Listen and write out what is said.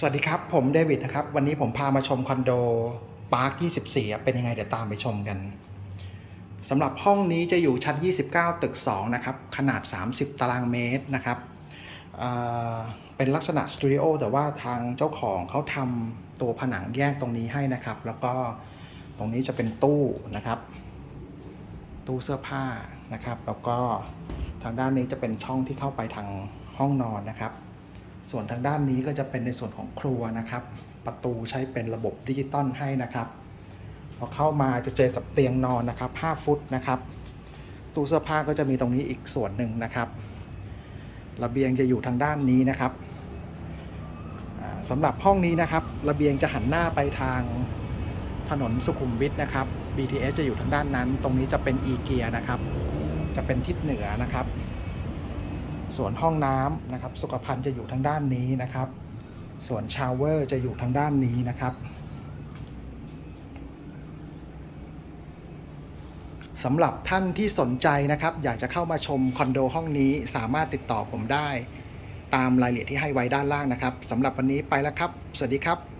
สวัสดีครับ ผมเดวิดนะครับ วันนี้ผมพามาชมคอนโดปาร์ค 24อ่เป็นยังไงเดี๋ยวตามไปชมกันสำหรับห้องนี้จะอยู่ชั้น 29 ตึก 2 นะครับ ขนาด 30 ตารางเมตรนะครับเเป็นลักษณะสตูดิโอแต่ว่าทางเจ้าของเขาทำตัวผนังแยกตรงนี้ให้นะครับ แล้วก็ตรงนี้จะเป็นตู้นะครับ ตู้เสื้อผ้านะครับ แล้วก็ทางด้านนี้จะเป็นช่องที่เข้าไปทางห้องนอนนะครับ ส่วนทางด้านนี้ก็จะเป็นในส่วนของครัวนะครับ ประตูใช้เป็นระบบดิจิตอลให้นะครับพอเข้ามาจะเจอกับเตียงนอนนะครับ 5 ฟุตนะครับ ตู้เสื้อผ้าก็จะมีตรงนี้อีกส่วนหนึ่งนะครับระเบียงจะอยู่ทางด้านนี้นะครับสำหรับห้องนี้นะครับ ระเบียงจะหันหน้าไปทางถนนสุขุมวิทนะครับ BTS จะอยู่ทางด้านนั้น ตรงนี้จะเป็นอีเกียนะครับ จะเป็นทิศเหนือนะครับ ส่วนห้องน้ำนะครับ สุขภัณฑ์จะอยู่ทางด้านนี้นะครับ ส่วนชาวเวอร์จะอยู่ทางด้านนี้นะครับสำหรับท่านที่สนใจนะครับ อยากจะเข้ามาชมคอนโดห้องนี้สามารถติดต่อผมได้ ตามรายละเอียดที่ให้ไว้ด้านล่างนะครับสำหรับวันนี้ไปแล้วครับ สวัสดีครับ